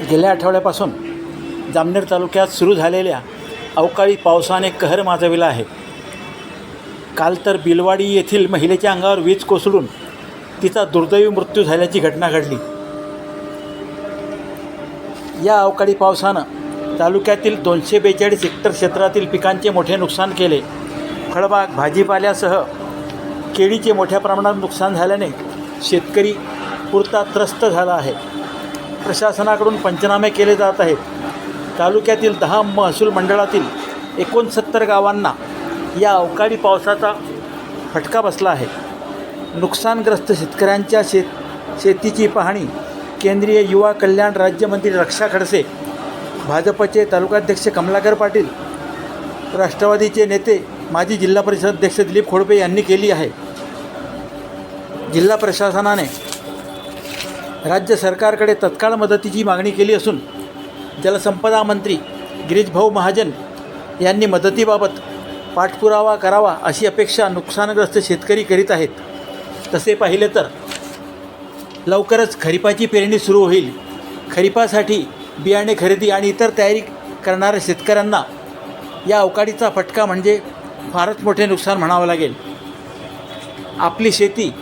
गेल्या आठवड्यापासून जामनेर तालुक्यात सुरू झालेल्या अवकाळी पावसाने कहर माजविला आहे. काल तर बिलवाडी येथील महिलेच्या अंगावर वीज कोसळून तिचा दुर्दैवी मृत्यू झाल्याची घटना घडली. या अवकाळी पावसानं तालुक्यातील दोनशे बेचाळीस हेक्टर क्षेत्रातील पिकांचे मोठे नुकसान केले. फळबाग भाजीपाल्यासह केळीचे मोठ्या प्रमाणात नुकसान झाल्याने शेतकरी पुरता त्रस्त झाला आहे. प्रशासनाकडून पंचनामे केले जात आहेत. तालुक्यातील दहा महसूल मंडळातील एकोणसत्तर गावांना या अवकाळी पावसाचा फटका बसला आहे. नुकसानग्रस्त शेतकऱ्यांच्या शेत शेतीची पाहणी केंद्रीय युवा कल्याण राज्यमंत्री रक्षा खडसे भाजपचे तालुकाध्यक्ष कमलाकर पाटील राष्ट्रवादीचे नेते माजी जिल्हा परिषद अध्यक्ष दिलीप खोडपे यांनी केली आहे. जिल्हा प्रशासनाने राज्य सरकारकडे तत्काळ मदतीची मागणी केली असून जलसंपदा मंत्री गिरीशभाऊ महाजन यांनी मदतीबाबत पाठपुरावा करावा अशी अपेक्षा नुकसानग्रस्त शेतकरी करीत आहेत. तसे पाहिले तर लवकरच खरीपाची पेरणी सुरू होईल. खरीपासाठी बियाणे खरेदी आणि इतर तयारी करणाऱ्या शेतकऱ्यांना या अवकाळीचा फटका म्हणजे फारच मोठे नुकसान म्हणावं लागेल. आपली शेती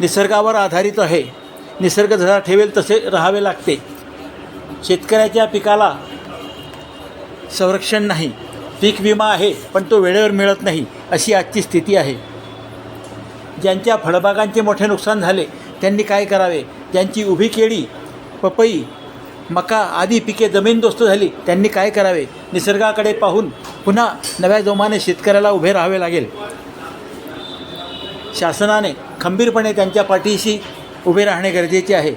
निसर्गावर आधारित आहे. निसर्ग जसा ठेवेल तसे राहावे लागते. शेतकऱ्याच्या पिकाला संरक्षण नाही. पीक विमा आहे पण तो वेळेवर मिळत नाही अशी आजची स्थिती आहे. ज्यांच्या फळबागांचे मोठे नुकसान झाले त्यांनी काय करावे? ज्यांची उभी केळी पपई मका आदी पिके जमीनदोस्त झाली त्यांनी काय करावे? निसर्गाकडे पाहून पुन्हा नव्या जोमाने शेतकऱ्याला उभे राहावे लागेल. शासनाने खंबीरपणे त्यांच्या पाठीशी उभे राहणे गरजेचे आहे.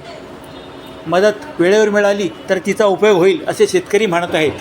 मदत वेळेवर मिळाली तर तिचा उपयोग होईल असे शेतकरी म्हणत आहेत.